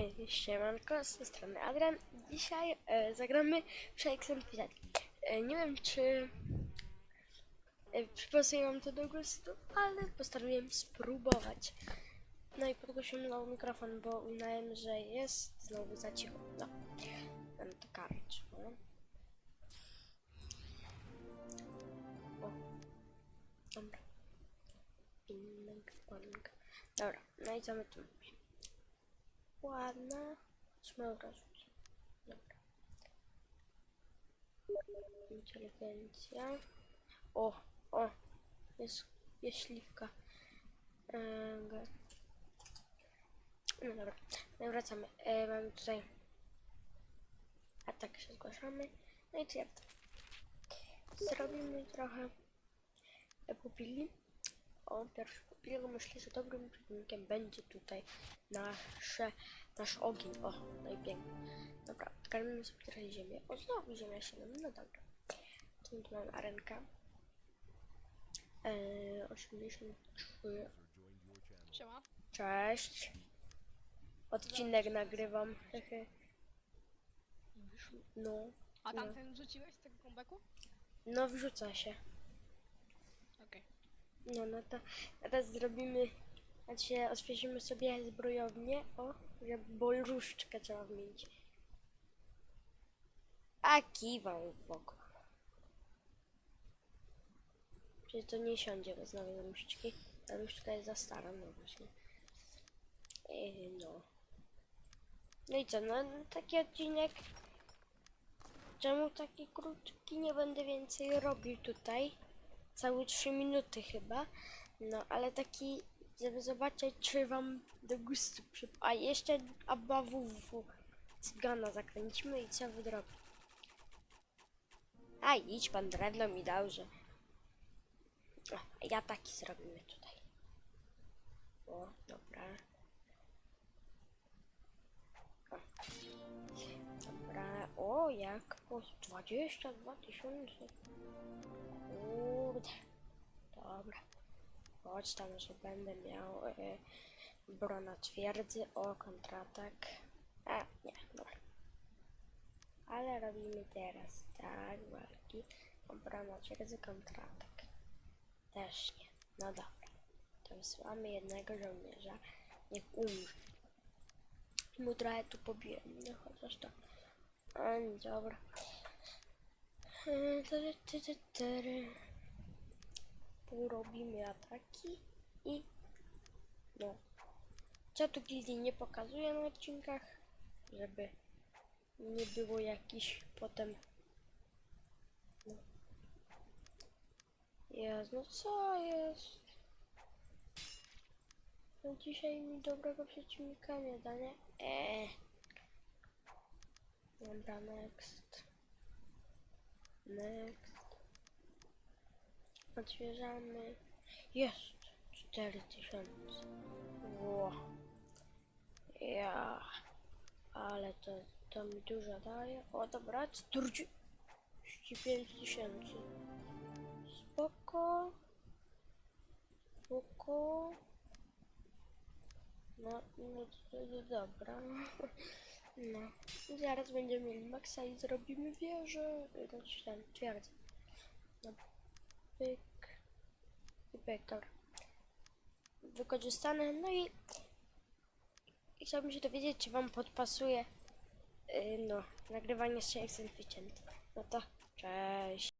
E, Siemanko, z tej strony Adrian. Dzisiaj e, zagramy w Shakes and Pizza. E, nie wiem, czy e, przypasuje wam to do gustu, ale postanowiłem spróbować. No i podgłosiłem znowu mikrofon, bo uznałem, że jest znowu za cicho. No, to karać. No. O, dobra. Ping, pong. Dobra, no i co my tu? Ładna. Szmełka rzuć. Dobra. Inteligencja. O, o. Jest, jest śliwka. Eee, no dobra. No wracamy. E, mamy tutaj atak się zgłaszamy. No i twierdza. Zrobimy trochę e, pupili. O, pierwszy pupil. Myślę, że dobrym przeciwnikiem będzie tutaj nasze, nasz ogień. O, no i pięknie. Dobra, karmimy sobie trochę ziemię. O, znowu ziemia się nam, no dobra. Tu mamy arenkę. Eee, 83. Siema. Cześć. Odcinek nagrywam. No, A No. tamten rzuciłeś z tego comebacku? no wrzuca się. No, no to teraz zrobimy, znaczy odświeżymy sobie zbrojownię, o, bo różdżkę trzeba wymienić. A kiwał w bok. Czyli to nie siądzie bez nowej różdżki. Ta różdżka jest za stara, no właśnie. Yy, no. No i co, no taki odcinek. Czemu taki krótki? Nie będę więcej robił tutaj całe 3 minuty chyba. No, ale taki, żeby zobaczyć, czy wam do gustu. A jeszcze ABWW cygana zakręcimy i co wydrobi. A idź, pan drewno mi dał, że... O, ja taki zrobimy tutaj. O, dobra. O. Dobra, o jak? O, 22 tysiące. Kurde. Dobra. Chodź tam, że będę miał e, brona twierdzy. O, kontratak. A, nie, dobra. Ale robimy teraz tak, walki. Obrona twierdzy, kontratak. Też nie. No dobra. To wysyłamy jednego żołnierza. Niech umrze. Mu trochę tu pobiłem, no chociaż to. A, dobra. E, ty, ty, ty, ty. Tu robimy ataki i no. Czatu gildii nie pokazuję na odcinkach, żeby nie było jakiś potem no. Jest, no co jest? No dzisiaj mi dobrego przeciwnika nie da, nie? Eee. Dobra, next. Next. Otwieramy. Jest! 4000. Ło. Ja. Ale to, to mi dużo daje. O dobra, 45 tysięcy. Spoko. Spoko. No, no, to, to, dobra. No. Zaraz będziemy mieli maksa i zrobimy wieżę. Znaczy tam twierdzę. No. Pyk. Dobra. Wykorzystane. No i chciałbym się dowiedzieć, czy wam podpasuje yy, no, nagrywanie z Shakes and. No to cześć.